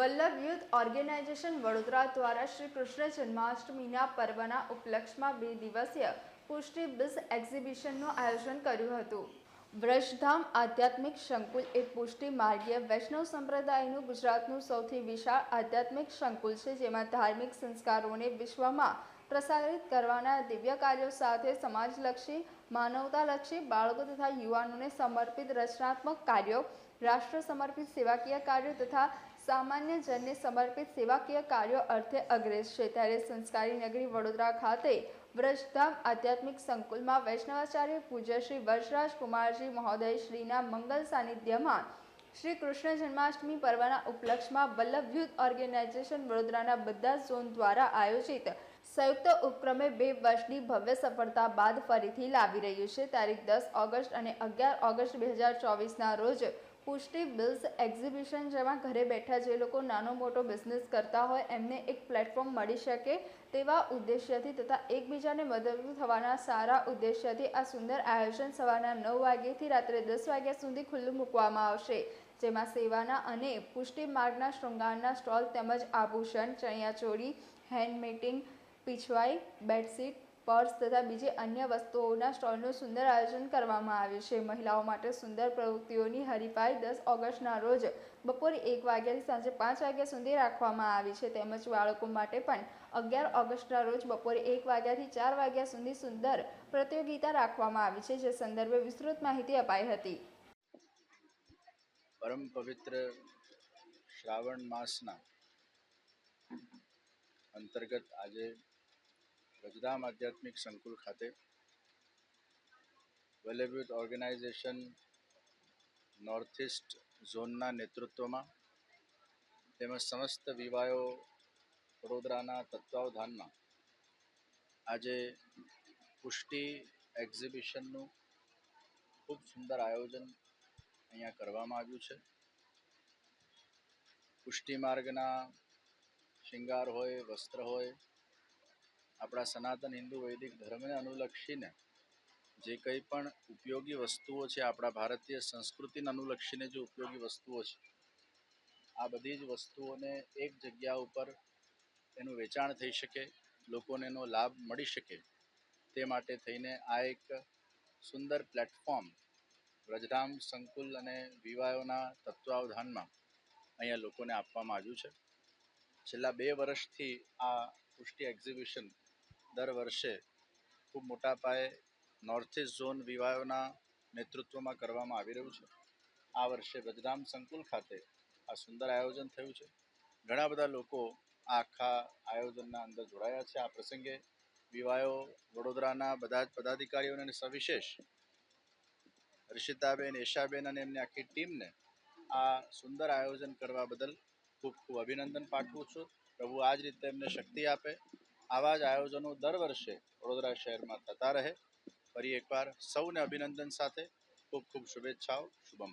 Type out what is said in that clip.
Vallabh youth organisation Vadodara દ્વારા શ્રી કૃષ્ણ જન્માષ્ટમીના પર્વના ઉપલક્ષમાં બે દિવસીય પુષ્ટિ બિઝ એક્ઝિબિશનનું આયોજન કર્યું હતું. વ્રષધામ આધ્યાત્મિક સંકુલ એ પુષ્ટિ માર્ગીય વૈષ્ણવ સંપ્રદાયનું ગુજરાતનું સૌથી વિશાળ આધ્યાત્મિક સંકુલ છે, જેમાં ધાર્મિક સંસ્કારોને વિશ્વમાં પ્રસારિત કરવાના દિવ્ય કાર્યો સાથે સમાજલક્ષી, માનવતાલક્ષી, બાળકો તથા યુવાનોને સમર્પિત રચનાત્મક કાર્યો, રાષ્ટ્ર સમર્પિત સેવાકીય કાર્યો તથા સામાન્ય જનને સમર્પિત સેવાકીય કાર્યો અર્થે અગ્રેસ છે. ત્યારે સંસ્કારી નગરી વડોદરા ખાતે વ્રજધામ આધ્યાત્મિક સંકુલમાં વૈષ્ણવાચાર્ય પૂજ્ય શ્રી વર્ષરાજ કુમારજી મહોદય શ્રીના મંગલ સાનિધ્યમાં શ્રી કૃષ્ણ જન્માષ્ટમી પર્વના ઉપલક્ષમાં વલ્લભ યુથ ઓર્ગેનાઇઝેશન વડોદરાના બધા ઝોન દ્વારા આયોજિત સંયુક્ત ઉપક્રમે બે વર્ષની ભવ્ય સફળતા બાદ ફરીથી લાવી રહ્યું છે. તારીખ દસ ઓગસ્ટ અને અગિયાર ઓગસ્ટ બે હજાર ચોવીસના રોજ પુષ્ટિ બિલ્સ એક્ઝિબિશન જેમાં ઘરે બેઠા જે લોકો નાનો મોટો બિઝનેસ કરતા હોય, એમને એક પ્લેટફોર્મ મળી શકે તેવા ઉદ્દેશ્યથી તથા એકબીજાને મદદરૂપ થવાના સારા ઉદ્દેશ્યથી આ સુંદર આયોજન સવારના નવ વાગ્યાથી રાત્રે દસ વાગ્યા સુધી ખુલ્લું મૂકવામાં આવશે. જેમાં સેવાના અને પુષ્ટિ માર્ગના શૃંગારના સ્ટોલ તેમજ આભૂષણ, ચણિયાચોળી હેન્ડમેટિંગ પીછવાઈ બેડશીટ પર્સ તથા બીજી અન્ય વસ્તુઓના સ્ટોલનું સુંદર આયોજન કરવામાં આવ્યું છે. મહિલાઓ માટે સુંદર પ્રવૃત્તિઓની હરીફાઈ દસ ઓગસ્ટના રોજ બપોરે એક વાગ્યાથી સાંજે પાંચ વાગ્યા સુધી રાખવામાં આવી છે. તેમજ બાળકો માટે પણ અગિયાર ઓગસ્ટના રોજ બપોરે એક વાગ્યાથી ચાર વાગ્યા સુધી સુંદર પ્રતિયોગિતા રાખવામાં આવી છે, જે સંદર્ભે વિસ્તૃત માહિતી અપાઈ હતી. પરમ પવિત્ર શ્રાવણ માસના અંતર્ગત આજે વજદામ આધ્યાત્મિક સંકુલ ખાતે વલ્લભ ઓર્ગેનાઇઝેશન નોર્થ ઇસ્ટ ઝોનના નેતૃત્વમાં તેમજ સમસ્ત વિવાયો વડોદરાના તત્વાવધાનમાં આજે પુષ્ટિ એક્ઝિબિશનનું ખૂબ સુંદર આયોજન અહીંયા કરવામાં આવ્યું છે. પુષ્ટિ માર્ગના શિંગાર હોય, વસ્ત્ર હોય આપણા સનાતન હિન્દુ વૈદિક ધર્મને અનુલક્ષીને જે કંઈ પણ ઉપયોગી વસ્તુઓ છે, આપણા ભારતીય સંસ્કૃતિને અનુલક્ષીને જે ઉપયોગી વસ્તુઓ છે, આ બધી જ વસ્તુઓને એક જગ્યા ઉપર એનું વેચાણ થઈ શકે, લોકોને એનો લાભ મળી શકે, તે માટે થઈને આ એક સુંદર પ્લેટફોર્મ વ્રજધામ સંકુલ અને વિવાયોના તત્વાવધાનમાં અહીંયા લોકોને આપવામાં આવ્યું છે. છેલ્લા બે વર્ષથી આ પુષ્ટિ એક્ઝિબિશન દર વર્ષે ખૂબ મોટા પાયે નોર્થ ઇસ્ટ ઝોન વિવાયોના નેતૃત્વમાં કરવામાં આવી રહ્યું છે. આ વર્ષે વ્રજધામ સંકુલ ખાતે આ સુંદર આયોજન થયું છે. ઘણા બધા લોકો આ આખા આયોજનના અંદર જોડાયા છે. આ પ્રસંગે વિવાયો વડોદરાના બધા જ પદાધિકારીઓને સવિશેષ હર્ષિતાબેન એશાબેન અને એમની આખી ટીમને આ સુંદર આયોજન કરવા બદલ ખૂબ ખૂબ અભિનંદન પાઠવું છું. પ્રભુ આ જ રીતે એમને શક્તિ આપે. આવા જ આયોજનો દર વર્ષે વડોદરા શહેરમાં થતા રહે. ફરી એકવાર સૌને અભિનંદન સાથે ખૂબ ખૂબ શુભેચ્છાઓ, શુભમ